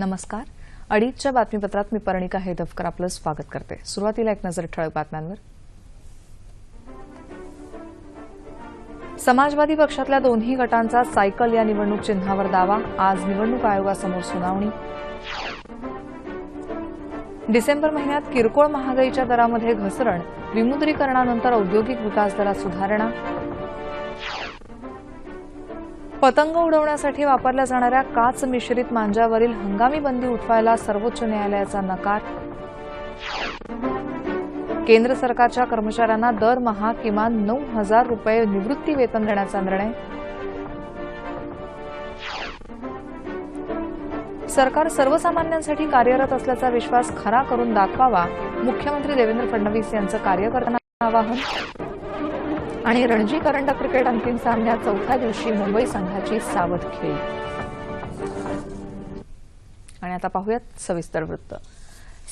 नमस्कार. अडीचच्या बातमीपत्रात मी परणिका हेदफकर आपलं स्वागत करते. सुरुवातीला एक नजर ठळक बातम्यांवर. समाजवादी पक्षातल्या दोन्ही गटांचा सायकल या निवडणूक चिन्हावर दावा. आज निवडणूक आयोगासमोर सुनावणी. डिसेंबर महिन्यात किरकोळ महागाईच्या दरामध्ये घसरण विमुद्रीकरणानंतर औद्योगिक विकास दरात सुधारणा. पतंग उडवण्यासाठी वापरल्या जाणाऱ्या काच मिश्रित मांजावरील हंगामी बंदी उठवायला सर्वोच्च न्यायालयाचा नकार? केंद्र सरकारच्या कर्मचाऱ्यांना दरमहा किमान नऊ हजार रुपये निवृत्ती वेतन देण्याचा निर्णय? सरकार सर्वसामान्यांसाठी कार्यरत असल्याचा विश्वास खरा करून दाखवावा मुख्यमंत्री देवेंद्र फडणवीस यांचं कार्यकर्त्यांना आवाहन? आणि रणजी करंडक क्रिकेट अंतिम सामन्यात चौथ्या दिवशी मुंबई संघाची सावध खेळी. आणि आता पाहूयात सविस्तर वृत्त.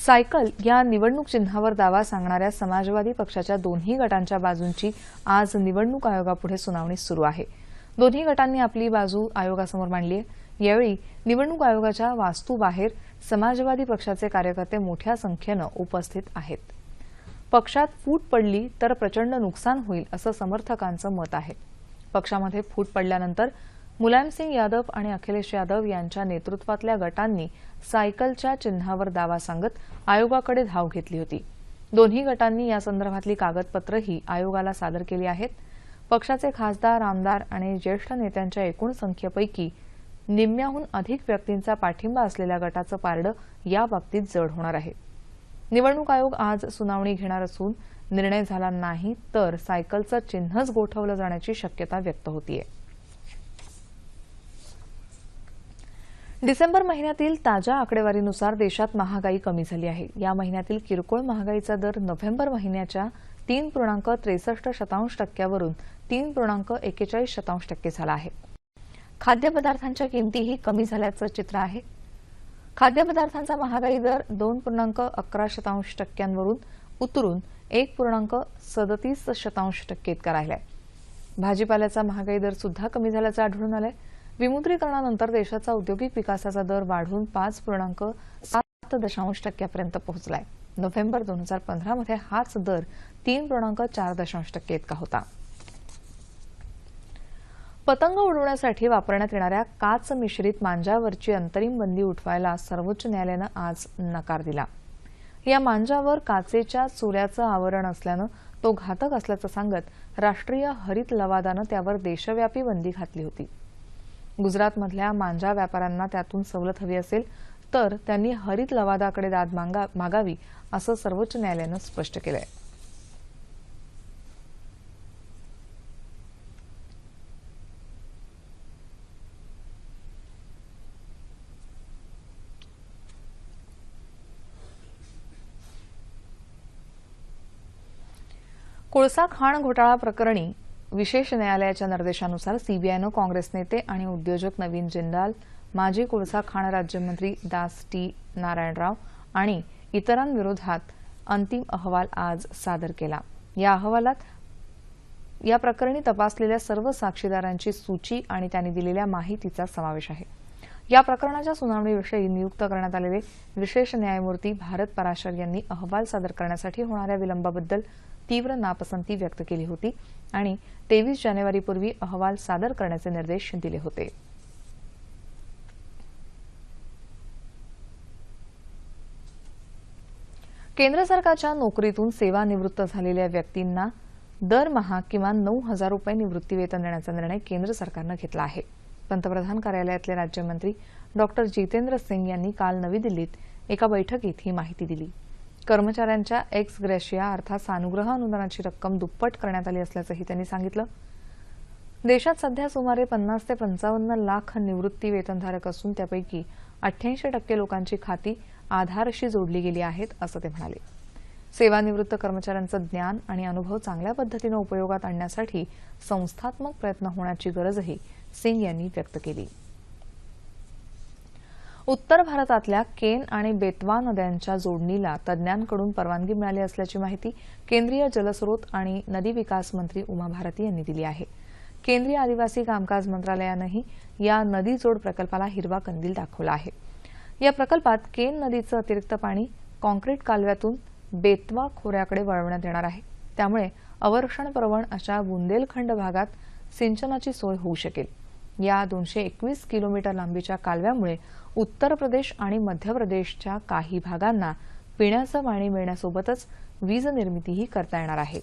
सायकल या निवडणूक चिन्हावर दावा सांगणाऱ्या समाजवादी पक्षाच्या दोन्ही गटांच्या बाजूंची आज निवडणूक आयोगापुढे सुनावणी सुरू आहे. दोन्ही गटांनी आपली बाजू आयोगासमोर मांडली आहे. यावेळी निवडणूक आयोगाच्या वास्तूबाहेर समाजवादी पक्षाचे कार्यकर्ते मोठ्या संख्येनं उपस्थित आहेत. पक्षात फूट पडली तर प्रचंड नुकसान होईल असं समर्थकांचं मत आहे. पक्षामध्ये फूट पडल्यानंतर मुलायमसिंग यादव आणि अखिलेश यादव यांच्या नेतृत्वातल्या गटांनी सायकलच्या चिन्हावर दावा सांगत आयोगाकडे धाव घेतली होती. दोन्ही गटांनी या संदर्भातली कागदपत्रही आयोगाला सादर केली आहेत. पक्षाचे खासदार आमदार आणि ज्येष्ठ नेत्यांच्या एकूण संख्येपैकी निम्म्याहून अधिक व्यक्तींचा पाठिंबा असलेल्या गटाचं पारडं याबाबतीत जड होणार आहे. निवडणूक आयोग आज सुनावणी घेणार असून निर्णय झाला नाही तर सायकलचं चिन्हच गोठवलं जाण्याची शक्यता व्यक्त होतीये. डिसेंबर महिन्यातील ताज्या आकडेवारीनुसार देशात महागाई कमी झाली आहे. या महिन्यातील किरकोळ महागाईचा दर नोव्हेंबर महिन्याच्या तीन पूर्णांक त्रेसष्ट शतांश टक्क्यावरून तीन पूर्णांक एकेचाळीस शतांश टक्के झाला आहे. खाद्यपदार्थांच्या किमतीही कमी झाल्याचं चित्र आहे. खाद्यपदार्थांचा महागाई दर दोन पूर्णांक अकरा शतांश टक्क्यांवरून उतरून एक पूर्णांक सदतीस शतांश टक्के इतका राहिलाय. भाजीपाल्याचा महागाई दर सुद्धा कमी झाल्याचं आढळून आलंय. विमुद्रीकरणानंतर देशाचा औद्योगिक विकासाचा दर वाढून पाच पूर्णांक सात दशांश टक्क्यापर्यंत पोहोचलाय. नोव्हेंबर दोन हजार पंधरामध्ये हाच दर तीन पूर्णांक चार दशांश टक्के इतका होता. पतंग उडवण्यासाठी वापरण्यात येणाऱ्या काच मिश्रित मांजावरची अंतरिम बंदी उठवायला सर्वोच्च न्यायालयानं आज नकार दिला. या मांजावर काचेच्या चुऱ्याचं आवरण असल्यानं तो घातक असल्याचं सांगत राष्ट्रीय हरित लवादानं त्यावर देशव्यापी बंदी घातली होती. गुजरातमधल्या मांजा व्यापाऱ्यांना त्यातून सवलत हवी असेल तर त्यांनी हरित लवादाकडे दाद मागा मागावी असं सर्वोच्च न्यायालयानं स्पष्ट केलं आहे कोळसा खाण घोटाळा प्रकरणी विशेष न्यायालयाच्या निर्देशानुसार सीबीआयनं काँग्रेस नेते आणि उद्योजक नवीन जिंदाल माजी कोळसा खाण राज्यमंत्री दास टी. नारायणराव आणि इतरांविरोधात अंतिम अहवाल आज सादर केला. या अहवालात या प्रकरणी तपासलेल्या सर्व साक्षीदारांची सूची आणि त्यांनी दिलेल्या माहितीचा समावेश आहे. या प्रकरणाच्या सुनावणीविषयी नियुक्त करण्यात आलेले विशेष न्यायमूर्ती भारत पराशर यांनी अहवाल सादर करण्यासाठी होणाऱ्या विलंबाबद्दल तीव्र नापसंती व्यक्त केली होती आणि तेवीस जानेवारीपूर्वी अहवाल सादर करण्याचे निर्देश दिले होते. केंद्र सरकारच्या नोकरीतून सेवानिवृत्त झालेल्या व्यक्तींना दरमहा किमान नऊ हजार रुपये निवृत्तीवेतन देण्याचा निर्णय केंद्र सरकारनं घेतला आहे. पंतप्रधान कार्यालयातले राज्यमंत्री डॉक्टर जितेंद्र सिंग यांनी काल नवी दिल्लीत एका बैठकीत ही माहिती दिली. कर्मचाऱ्यांच्या एक्स ग्रेशिया अर्थात सानुग्रह अनुदानाची रक्कम दुप्पट करण्यात आली असल्याचंही त्यांनी सांगितलं. देशात सध्या सुमारे पन्नास ते पंचावन्न लाख निवृत्ती वेतनधारक असून त्यापैकी अठ्ठ्याऐंशी टक्के लोकांची खाती आधारशी जोडली गेली आहेत असं ते म्हणाले. सेवानिवृत्त कर्मचाऱ्यांचं ज्ञान आणि अनुभव चांगल्या पद्धतीनं उपयोगात आणण्यासाठी संस्थात्मक प्रयत्न होण्याची गरजही सिंग यांनी व्यक्त केली. उत्तर भारतातल्या केन आणि बेतवा नद्यांच्या जोडणीला तज्ज्ञांकडून परवानगी मिळाली असल्याची माहिती केंद्रीय जलस्रोत आणि नदी विकास मंत्री उमा भारती यांनी दिली आहे. केंद्रीय आदिवासी कामकाज मंत्रालयानंही या नदी जोड प्रकल्पाला हिरवा कंदील दाखवला आहे. या प्रकल्पात केन नदीचं अतिरिक्त पाणी कॉन्क्रीट कालव्यातून बेतवा खोऱ्याकडे वळवण्यात येणार आहे. त्यामुळे अवर्षण प्रवण अशा बुंदेलखंड भागात सिंचनाची सोय होऊ शकेल. या दोनशे एकवीस किलोमीटर लांबीच्या कालव्यामुळे उत्तर प्रदेश आणि मध्य प्रदेशच्या काही भागांना पिण्याचं पाणी मिळण्यासोबतच वीज निर्मितीही करता येणार आहे.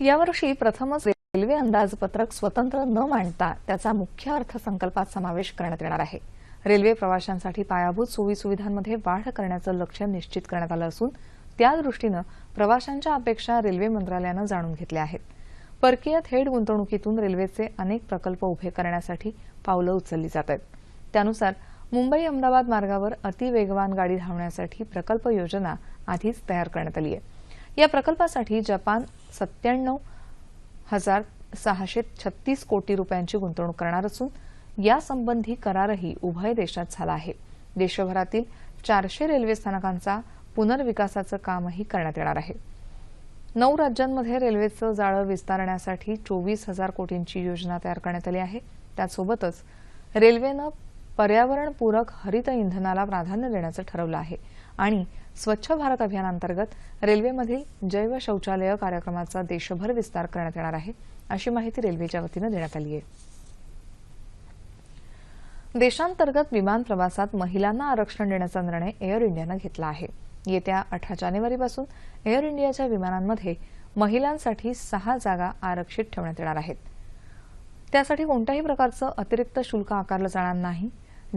यावर्षी प्रथमच रेल्वे अंदाजपत्रक स्वतंत्र न मांडता त्याचा मुख्य अर्थसंकल्पात समावेश करण्यात येणार आहे. रेल्वे प्रवाशांसाठी पायाभूत सोयीसुविधांमध्ये वाढ करण्याचं लक्ष निश्चित करण्यात आलं असून त्या दृष्टीनं प्रवाशांच्या अपेक्षा रेल्वे मंत्रालयानं जाणून घेतल्या आहेत. परकीय थेट गुंतवणुकीतून रेल्वेचे अनेक प्रकल्प उभे करण्यासाठी पावलं उचलली जात आहेत. त्यानुसार मुंबई अहमदाबाद मार्गावर अतिवेगवान गाडी धावण्यासाठी प्रकल्प योजना आधीच तयार करण्यात आली आहे. या प्रकल्पासाठी जपान सत्त्याण्णव हजार सहाशे छत्तीस कोटी रुपयांची गुंतवणूक करणार असून यासंबंधी करारही उभय देशात झाला आहे. देशभरातील चारशे रेल्वे स्थानकांचा पुनर्विकासाचं कामही करण्यात येणार आहे. नऊ राज्यांमध्ये रेल्वेचं जाळं विस्तारण्यासाठी चोवीस हजार कोटींची योजना तयार करण्यात आली आहे. त्यासोबतच रेल्वेनं पर्यावरणपूरक हरित इंधनाला प्राधान्य देण्याचं ठरवलं आहे आणि स्वच्छ भारत अभियानांतर्गत रेल्वेमधील जैव शौचालय कार्यक्रमाचा देशभर विस्तार करण्यात येणार आहे अशी माहिती रेल्वेच्या वतीनं देण्यात आली आहे. देशांतर्गत विमान प्रवासात महिलांना आरक्षण देण्याचा निर्णय एअर इंडियानं घेतला आहे. येत्या अठरा जानेवारीपासून एअर इंडियाच्या विमानांमध्ये महिलांसाठी सहा जागा आरक्षित ठेवण्यात येणार आहेत. त्यासाठी कोणत्याही प्रकारचं अतिरिक्त शुल्क आकारलं जाणार नाही.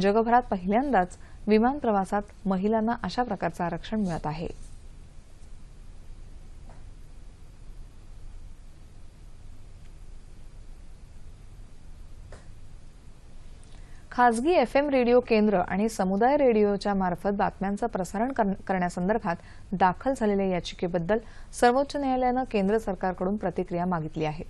जगभरात पहिल्यांदाच विमान प्रवासात महिलांना अशा प्रकारचं आरक्षण मिळत आहे. खासगी एफ एम रेडिओ केंद्र आणि समुदाय रेडिओच्या मार्फत बातम्यांचं प्रसारण करण्यासंदर्भात दाखल झालेल्या याचिकेबद्दल सर्वोच्च न्यायालयानं केंद्र सरकारकडून प्रतिक्रिया मागितली आहे.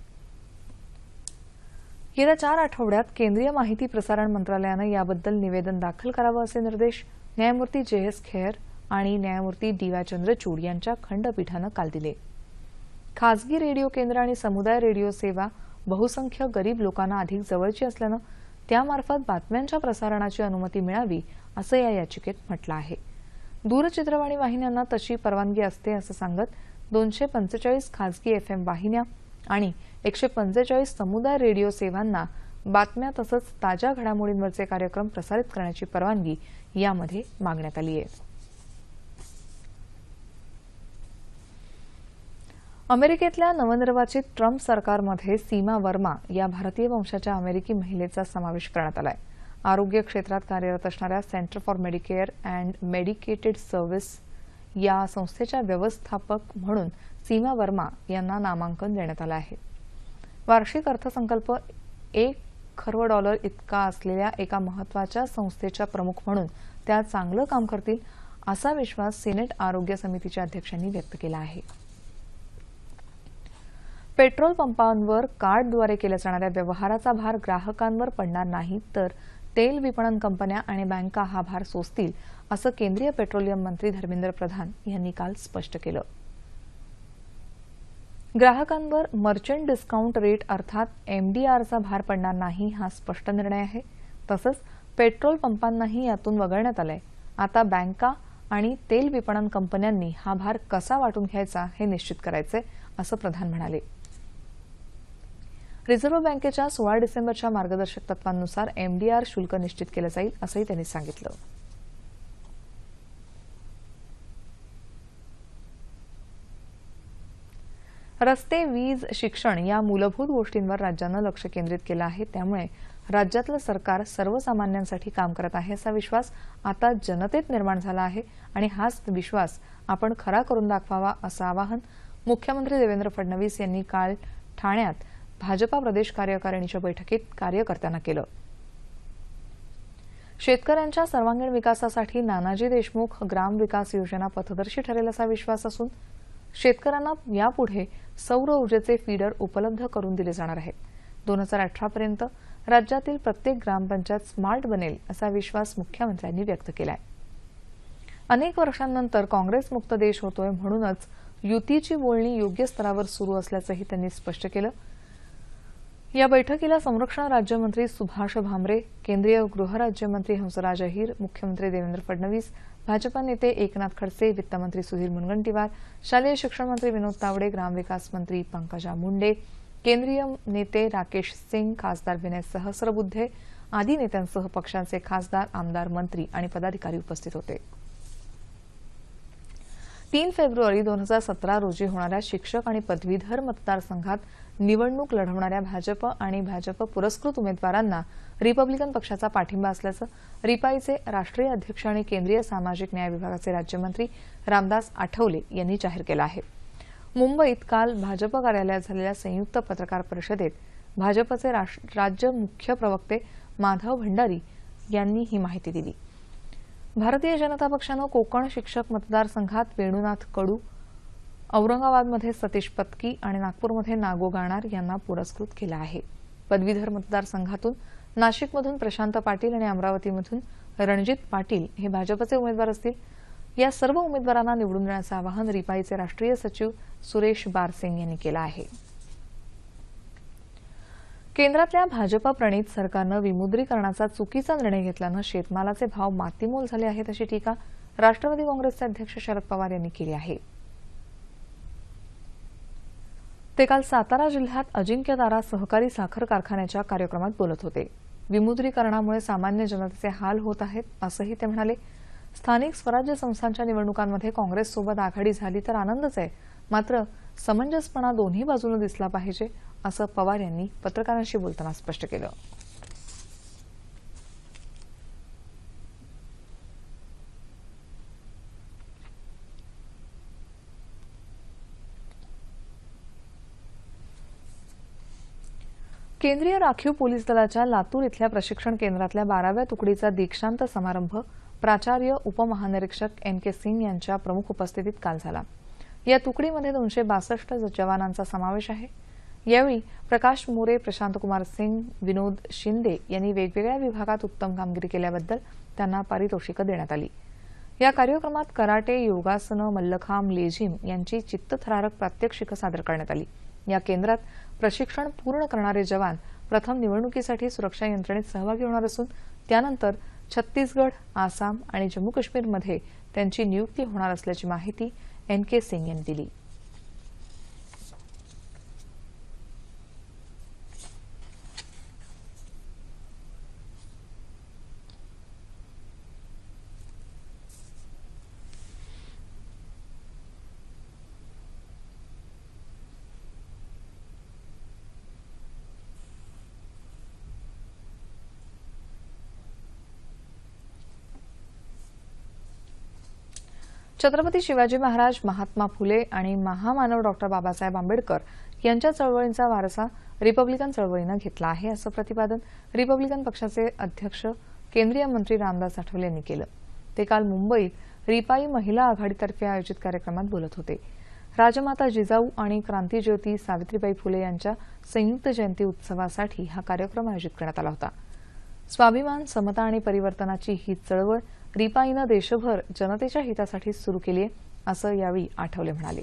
गेल्या चार आठवड्यात केंद्रीय माहिती प्रसारण मंत्रालयानं याबद्दल निवेदन दाखल करावं असे निर्देश न्यायमूर्ती जे एस खेर आणि न्यायमूर्ती डी वाय चंद्रचूड यांच्या खंडपीठानं काल दिले. खासगी रेडिओ केंद्र आणि समुदाय रेडिओ सेवा बहुसंख्य गरीब लोकांना अधिक जवळची असल्यानं त्यामार्फत बातम्यांच्या प्रसारणाची अनुमती मिळावी असं या याचिकेत म्हटलं आहे. दूरचित्रवाणी वाहिन्यांना तशी परवानगी असते असं सांगत दोनशे पंचेचाळीस खासगी एफ एम वाहिन्या आणि एकशे पंचेचाळीस समुदाय रेडिओ सेवांना बातम्या तसंच ताज्या घडामोडींवरचे कार्यक्रम प्रसारित करण्याची परवानगी यामध्ये मागण्यात आली आहे. अमेरिकेतल्या नवनिर्वाचित ट्रम्प सरकारमध्ये सीमा वर्मा या भारतीय वंशाच्या अमेरिकी महिलेचा समावेश करण्यात आलाय. आरोग्य क्षेत्रात कार्यरत असणाऱ्या centre for medicare and medicated service या संस्थेच्या व्यवस्थापक म्हणून सीमा वर्मा यांना नामांकन देण्यात आलं आहे. वार्षिक अर्थसंकल्प एक खर्व डॉलर इतका असलेल्या एका महत्त्वाच्या संस्थेच्या प्रमुख म्हणून त्या चांगलं काम करतील असा विश्वास सिनेट आरोग्य समितीच्या अध्यक्षांनी व्यक्त केला आहे. पेट्रोल पंपांवर कार्डद्वारे केल्या जाणाऱ्या व्यवहाराचा भार ग्राहकांवर पडणार नाही तर तेल विपणन कंपन्या आणि बँका हा भार सोसतील असं केंद्रीय पेट्रोलियम मंत्री धर्मेंद्र प्रधान यांनी काल स्पष्ट केलं. ग्राहकांवर मर्चंट डिस्काउंट रेट अर्थात एमडीआरचा भार पडणार नाही हा स्पष्ट निर्णय आहे. तसंच पेट्रोल पंपांनाही यातून वगळण्यात आलंय. आता बँका आणि तेल विपणन कंपन्यांनी हा भार कसा वाटून घ्यायचा हे निश्चित करायचंय असं प्रधान म्हणाले. रिझर्व्ह बँकेच्या सोळा डिसेंबरच्या मार्गदर्शक तत्वांनुसार एमडीआर शुल्क निश्चित केलं जाईल असंही त्यांनी सांगितलं. रस्ते वीज शिक्षण या मूलभूत गोष्टींवर राज्यानं लक्ष केंद्रित केलं आहे. त्यामुळे राज्यातलं सरकार सर्वसामान्यांसाठी काम करत आहे असा विश्वास आता जनतेत निर्माण झाला आहे आणि हाच विश्वास आपण खरा करून दाखवावा असं आवाहन मुख्यमंत्री देवेंद्र फडणवीस यांनी काल ठाण्यात भाजपा प्रदेश कार्यकारिणीच्या बैठकीत कार्यकर्त्यांना केलं. शेतकऱ्यांच्या सर्वांगीण विकासासाठी नानाजी देशमुख ग्राम विकास योजना पथदर्शी ठरेल असा विश्वास असून शेतकऱ्यांना यापुढे सौर ऊर्जेचे फीडर उपलब्ध करून दिले जाणार आहेत. दोन हजार अठरापर्यंत राज्यातील प्रत्येक ग्रामपंचायत स्मार्ट बनेल असा विश्वास मुख्यमंत्र्यांनी व्यक्त केलाय. अनेक वर्षांनंतर काँग्रेस मुक्त देश होतोय म्हणूनच युतीची बोलणी योग्य स्तरावर सुरू असल्याचंही त्यांनी स्पष्ट केलं. या बैठकीला संरक्षण राज्यमंत्री सुभाष भामरे केंद्रीय गृहराज्यमंत्री हंसराज अहिर मुख्यमंत्री देवेंद्र फडणवीस भाजपा नेते एकनाथ खडसे वित्तमंत्री सुधीर मुनगंटीवार शालेय शिक्षण मंत्री विनोद तावडे ग्रामविकास मंत्री पंकजा मुंडे केंद्रीय नेते राकेश सिंग खासदार विनय सहस्रबुद्धे आदी नेत्यांसह पक्षांचे खासदार आमदार मंत्री आणि पदाधिकारी उपस्थित होते. तीन फेब्रुवारी दोन हजार सतरा रोजी होणाऱ्या शिक्षक आणि पदवीधर मतदारसंघात निवडणूक लढवणाऱ्या भाजप आणि भाजप पुरस्कृत उमेदवारांना रिपब्लिकन पक्षाचा पाठिंबा असल्याचं रिपाईचे राष्ट्रीय अध्यक्ष आणि केंद्रीय सामाजिक न्याय विभागाचे राज्यमंत्री रामदास आठवले यांनी जाहीर केलं आहे. मुंबईत काल भाजप कार्यालयात झालेल्या संयुक्त पत्रकार परिषदेत भाजपचे राज्य मुख्य प्रवक्ते माधव भंडारी यांनी ही माहिती दिली. भारतीय जनता पक्षानं कोकण शिक्षक मतदारसंघात वेणुनाथ कडू औरंगाबादमध्ये सतीश पत्की आणि नागपूरमध्ये नागो गाणार यांना पुरस्कृत केलं आहे. पदवीधर मतदारसंघातून नाशिकमधून प्रशांत पाटील आणि अमरावतीमधून रणजित पाटील हे भाजपचे उमेदवार असतील. या सर्व उमेदवारांना निवडून देण्याचं आवाहन रिपाईचे राष्ट्रीय सचिव सुरेश बारसिंग यांनी केलं आहे. केंद्रातल्या भाजपा प्रणित सरकारनं विमुद्रीकरणाचा चुकीचा निर्णय घेतल्यानं शेतमालाचे भाव मातीमोल झाले आहेत अशी टीका राष्ट्रवादी काँग्रेसचे अध्यक्ष शरद पवार यांनी केली आहे. ते काल सातारा जिल्ह्यात अजिंक्यदारा सहकारी साखर कारखान्याच्या कार्यक्रमात बोलत होते. विमुद्रीकरणामुळे सामान्य जनतेचे हाल होत आहेत असंही ते म्हणाले. स्थानिक स्वराज्य संस्थांच्या निवडणुकांमध्ये काँग्रेससोबत आघाडी झाली तर आनंदच आहे. मात्र समंजसपणा दोन्ही बाजूने दिसला पाहिजे असं पवार यांनी पत्रकारांशी बोलताना स्पष्ट केलं. केंद्रीय राखीव पोलीस दलाच्या लातूर इथल्या प्रशिक्षण केंद्रातल्या बाराव्या तुकडीचा दीक्षांत समारंभ प्राचार्य उपमहानिरीक्षक एन के सिंग यांच्या प्रमुख उपस्थितीत काल झाला. या तुकडीमध्ये दोनशे बासष्ट जवानांचा समावेश आहे. यावेळी प्रकाश मोरे प्रशांतकुमार सिंग विनोद शिंदे यांनी वेगवेगळ्या विभागात उत्तम कामगिरी केल्याबद्दल त्यांना पारितोषिकं देण्यात आली. या कार्यक्रमात कराटे योगासनं मल्लखांब लेझिम यांची चित्तथरारक प्रात्यक्षिकं सादर करण्यात आली. या केंद्रात प्रशिक्षण पूर्ण करणारे जवान प्रथम निवडणुकीसाठी सुरक्षा यंत्रणेत सहभागी होणार असून त्यानंतर छत्तीसगड आसाम आणि जम्मू काश्मीरमध्ये त्यांची नियुक्ती होणार असल्याची माहिती एन के सिंग यांनी दिली. छत्रपती शिवाजी महाराज महात्मा फुले आणि महामानव डॉक्टर बाबासाहेब आंबेडकर यांच्या चळवळींचा वारसा रिपब्लिकन चळवळीनं घेतला आहे असं प्रतिपादन रिपब्लिकन पक्षाचे अध्यक्ष केंद्रीय मंत्री रामदास आठवले यांनी केलं. ते काल मुंबईत रिपाई महिला आघाडीतर्फे आयोजित कार्यक्रमात बोलत होते. राजमाता जिजाऊ आणि क्रांतीज्योती सावित्रीबाई फुले यांच्या संयुक्त जयंती उत्सवासाठी हा कार्यक्रम आयोजित करण्यात आला होता. स्वाभिमान समता आणि परिवर्तनाची ही चळवळ रिपाईनं देशभर जनतेच्या हितासाठी सुरू केली आहे असं यावेळी आठवले म्हणाले.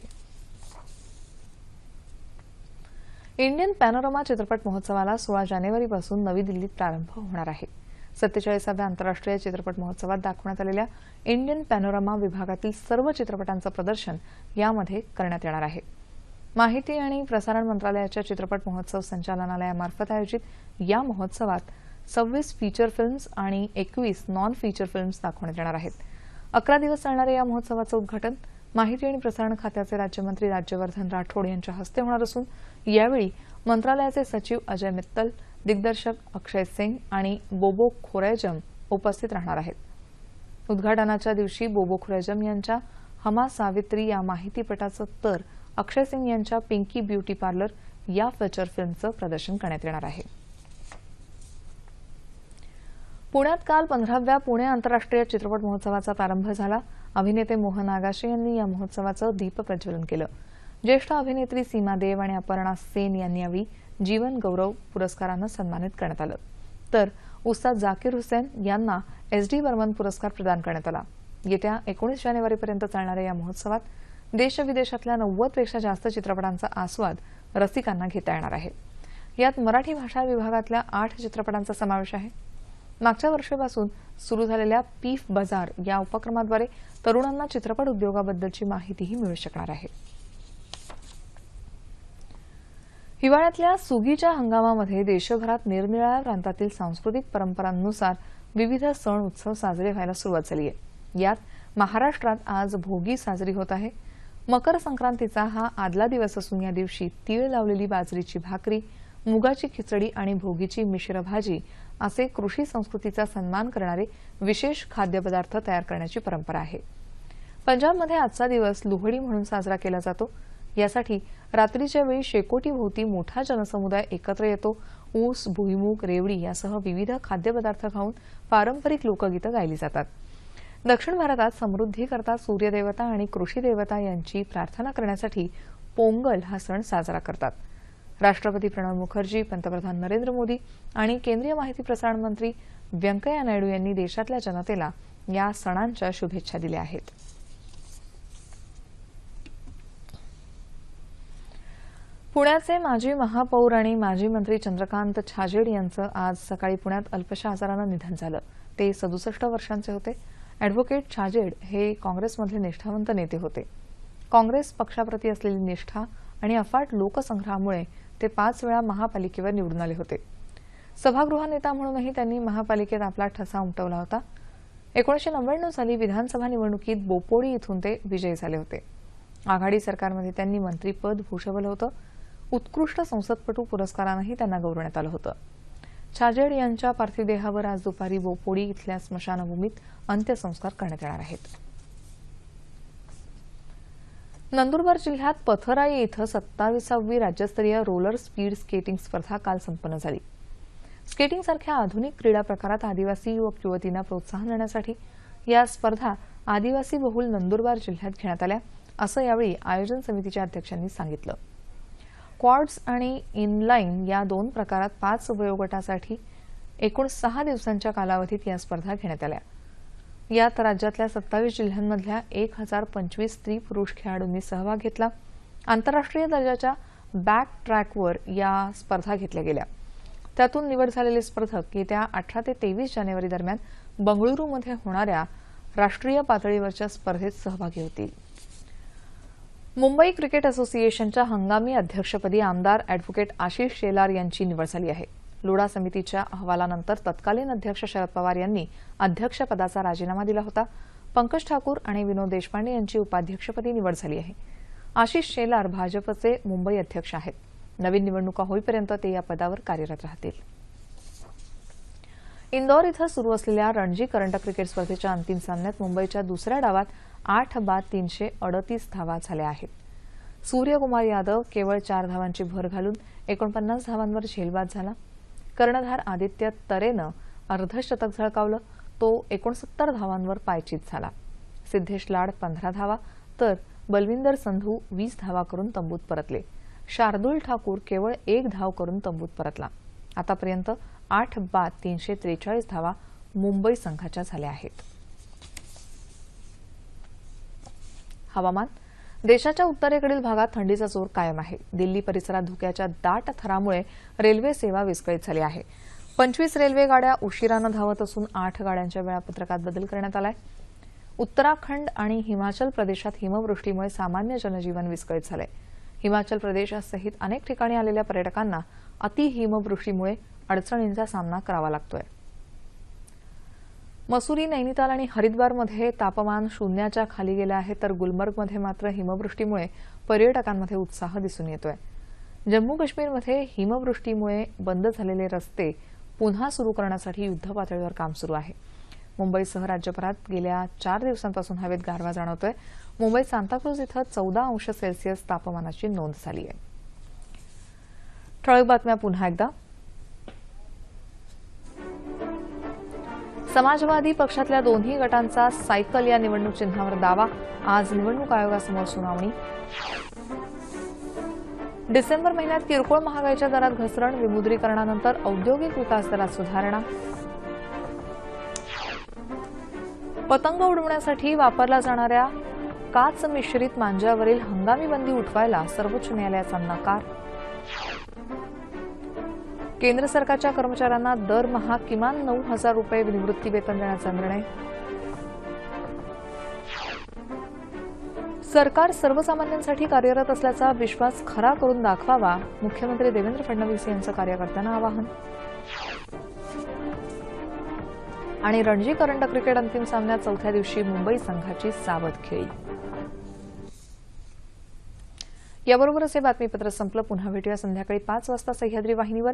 इंडियन पॅनोरमा चित्रपट महोत्सवाला सोळा जानेवारीपासून नवी दिल्लीत प्रारंभ होणार आहे. सत्तेचाळीसाव्या आंतरराष्ट्रीय चित्रपट महोत्सवात दाखवण्यात आलेल्या इंडियन पॅनोरमा विभागातील सर्व चित्रपटांचं प्रदर्शन यामध्ये करण्यात येणार आहे. माहिती आणि प्रसारण मंत्रालयाच्या चित्रपट महोत्सव संचालनालयामार्फत आयोजित या महोत्सवात सव्वीस फीचर फिल्म्स आणि एकवीस नॉन फीचर फिल्म्स दाखवण्यात येणार आहेत. अकरा दिवस चालणाऱ्या या महोत्सवाचं उद्घाटन माहिती आणि प्रसारण खात्याचे राज्यमंत्री राज्यवर्धन राठोड यांच्या हस्ते होणार असून यावेळी मंत्रालयाचे सचिव अजय मित्तल दिग्दर्शक अक्षय सिंग आणि बोबो खोरेजम उपस्थित राहणार आहेत. उद्घाटनाच्या दिवशी बोबो खोरेजम यांच्या हमा सावित्री या माहितीपटाचं तर अक्षय सिंग यांच्या पिंकी ब्युटी पार्लर या फीचर फिल्मचं प्रदर्शन करण्यात येणार आहे. पुण्यात काल पंधराव्या पुणे आंतरराष्ट्रीय चित्रपट महोत्सवाचा प्रारंभ झाला. अभिनेते मोहन आगाशे यांनी या महोत्सवाचं दीप प्रज्वलन केलं. ज्येष्ठ अभिनेत्री सीमा देव आणि अपर्णा सेन यांनी यावेळी जीवन गौरव पुरस्कारानं सन्मानित करण्यात आलं. तर उस्ताद जाकीर हुसेन यांना एस डी बर्मन पुरस्कार प्रदान करण्यात आला. येत्या एकोणीस जानेवारीपर्यंत चालणाऱ्या या महोत्सवात देशविदेशातल्या नव्वदपेक्षा जास्त चित्रपटांचा आस्वाद रसिकांना घेता येणार आहे. यात मराठी भाषा विभागातल्या आठ चित्रपटांचा समावेश आहे. मागच्या वर्षापासून सुरू झालेल्या पीफ बाजार या उपक्रमाद्वारे तरुणांना चित्रपट उद्योगाबद्दलची माहितीही मिळू शकणार आहे. हिवाळ्यातल्या सुगीच्या हंगामामध्ये देशभरात निरनिराळ्या प्रांतातील सांस्कृतिक परंपरांनुसार विविध सण उत्सव साजरे व्हायला सुरुवात झाली आहे. यात महाराष्ट्रात आज भोगी साजरी होत आहे. मकर संक्रांतीचा हा आदला दिवस असून या दिवशी तीळ लावलेली बाजरीची भाकरी मुगाची खिचडी आणि भोगीची मिश्र भाजी असे कृषी संस्कृतीचा सन्मान करणारे विशेष खाद्यपदार्थ तयार करण्याची परंपरा आहे. पंजाबमध्ये आजचा दिवस लोहडी म्हणून साजरा केला जातो. यासाठी रात्रीच्या वेळी शेकोटीभोवती मोठा जनसमुदाय एकत्र येतो. ऊस भुईमूग रेवडी यासह विविध खाद्यपदार्थ खाऊन पारंपरिक लोकगीतं गायली जातात. दक्षिण भारतात समृद्धीकरता सूर्यदेवता आणि कृषी देवता यांची प्रार्थना करण्यासाठी पोंगल हा सण साजरा करतात. राष्ट्रपती प्रणव मुखर्जी पंतप्रधान नरेंद्र मोदी आणि केंद्रीय माहिती प्रसारण मंत्री व्यंकय्या नायडू यांनी देशातल्या जनतेला या सणांच्या शुभेच्छा दिल्या आहेत. पुण्याचे माजी महापौर आणि माजी मंत्री चंद्रकांत छाजेड यांचं आज सकाळी पुण्यात अल्पशा आजारानं निधन झालं. ते सदुसष्ट वर्षांचे होते. अॅडव्होकेट छाजेड हे काँग्रेसमधले निष्ठावंत नेते होते. काँग्रेस पक्षाप्रती असलेली निष्ठा आणि अफाट लोकसंग्रहामुळे ते पाच वेळा महापालिकेवर निवडून आले होते. सभागृह नेता म्हणूनही त्यांनी महापालिकेत आपला ठसा उमटवला होता. एकोणीशे नव्याण्णव साली विधानसभा निवडणुकीत बोपोडी इथून ते विजयी झाले होते. आघाडी सरकारमध्ये त्यांनी मंत्रीपद भूषवलं होतं. उत्कृष्ट संसदपटू पुरस्कारानंही त्यांना गौरवण्यात आलं होतं. छाजेड यांच्या पार्थिव देहावर आज दुपारी बोपोडी इथल्या स्मशानभूमीत अंत्यसंस्कार करण्यात येणार आहेत. नंदुरबार जिल्ह्यात पथराई इथं सत्तावीसावी राज्यस्तरीय रोलर स्पीड स्केटिंग स्पर्धा काल संपन्न झाली. स्केटिंग सारख्या आधुनिक क्रीडा प्रकारात आदिवासी युवक युवतींना प्रोत्साहन देण्यासाठी या स्पर्धा आदिवासी बहुल नंदुरबार जिल्ह्यात घेण्यात आल्या असं यावेळी आयोजन समितीच्या अध्यक्षांनी सांगितलं. क्वाड्स आणि इनलाईन या दोन प्रकारात पाच वयोगटासाठी एकूण सहा दिवसांच्या कालावधीत या स्पर्धा घेण्यात आल्या. यात राज्यातल्या सत्तावीस जिल्ह्यांमधल्या एक हजार पंचवीस स्त्री पुरुष खेळाडूंनी सहभाग घेतला. आंतरराष्ट्रीय दर्जाच्या बॅक ट्रॅकवर या स्पर्धा घेतल्या गेल्या. त्यातून निवड झालेले स्पर्धक येत्या अठरा ते तेवीस जानेवारी दरम्यान बंगळुरूमध्ये होणाऱ्या राष्ट्रीय पातळीवरच्या स्पर्धेत सहभागी होतील. मुंबई क्रिकेट असोसिएशनच्या हंगामी अध्यक्षपदी आमदार अॅडव्होकेट आशिष शेलार यांची निवड झाली आहे. लोढा समितीच्या अहवालानंतर तत्कालीन अध्यक्ष शरद पवार यांनी अध्यक्षपदाचा राजीनामा दिला होता. पंकज ठाकूर आणि विनोद देशपांडे यांची उपाध्यक्षपदी निवड झाली आहे. आशिष शेलार भाजपचे मुंबई अध्यक्ष आहेत. नवीन निवडणुका होईपर्यंत ते या पदावर कार्यरत राहतील. इंदौर इथं सुरू असलेल्या रणजी करंडक क्रिकेट स्पर्धेच्या अंतिम सामन्यात मुंबईच्या दुसऱ्या डावात आठ बाद तीनशे अडतीस धावा झाल्या आहेत. सूर्यकुमार यादव केवळ चार धावांची भर घालून एकोणपन्नास धावांवर झेलबाद झाला. कर्णधार आदित्य तरेनं अर्धशतक झळकावलं. तो एकोणसत्तर धावांवर पायचीत झाला. सिद्धेश लाड पंधरा धावा तर बलविंदर संधू वीस धावा करून तंबूत परतले. शार्दूल ठाकूर केवळ एक धाव करून तंबूत परतला. आतापर्यंत आठ बाद तीनशे त्रेचाळीस धावा मुंबई संघाच्या झाल्या आहेत. हवामान देशाच्या उत्तरेकडील भागात थंडीचा जोर कायम आहे. दिल्ली परिसरात धुक्याच्या दाट थरामुळे रेल्वे सेवा विस्कळीत झाली आहे. पंचवीस रेल्वे गाड्या उशिरानं धावत असून आठ गाड्यांच्या वेळापत्रकात बदल करण्यात आलाय. उत्तराखंड आणि हिमाचल प्रदेशात हिमवृष्टीमुळे सामान्य जनजीवन विस्कळीत झालंय. हिमाचल प्रदेशासहित अनेक ठिकाणी आलेल्या पर्यटकांना अतिहिमवृष्टीमुळे अडचणींचा सामना करावा लागतोय. मसुरी नैनिताल आणि हरिद्वारमध्ये तापमान शून्याच्या खाली गेलं आहे तर गुलमर्गमध्ये मात्र हिमवृष्टीमुळे पर्यटकांमध्ये उत्साह दिसून येतोय. जम्मू काश्मीरमध्ये हिमवृष्टीमुळे बंद झालेले रस्ते पुन्हा सुरू करण्यासाठी युद्धपातळीवर काम सुरू आहे. मुंबईसह राज्यभरात गेल्या चार दिवसांपासून हवेत गारवा जाणवतोय. मुंबईत सांताक्रूज इथं चौदा अंश सेल्सिअस तापमानाची नोंद झाली आहे. ठळक बातम्या पुन्हा एकदा. समाजवादी पक्षातल्या दोन्ही गटांचा सायकल या निवडणूक चिन्हावर दावा. आज निवडणूक आयोगासमोर सुनावणी. डिसेंबर महिन्यात किरकोळ महागाईच्या दरात घसरण विमुद्रीकरणानंतर औद्योगिक विकास दरात सुधारणा. पतंग उडवण्यासाठी वापरल्या जाणाऱ्या काच मिश्रित मांज्यावरील हंगामी बंदी उठवायला सर्वोच्च न्यायालयाचा नकार. केंद्र सरकारच्या कर्मचाऱ्यांना दरमहा किमान नऊ हजार रुपये निवृत्ती वेतन देण्याचा निर्णय. सरकार सर्वसामान्यांसाठी कार्यरत असल्याचा विश्वास खरा करून दाखवावा मुख्यमंत्री देवेंद्र फडणवीस यांचं कार्यकर्त्यांना आवाहन. आणि रणजी करंडक क्रिकेट अंतिम सामन्यात चौथ्या दिवशी मुंबई संघाची सावध खेळी. याबरोबरच हे बातमीपत्र संपलं. पुन्हा भेटूया संध्याकाळी पाच वाजता सह्याद्री वाहिनीवर.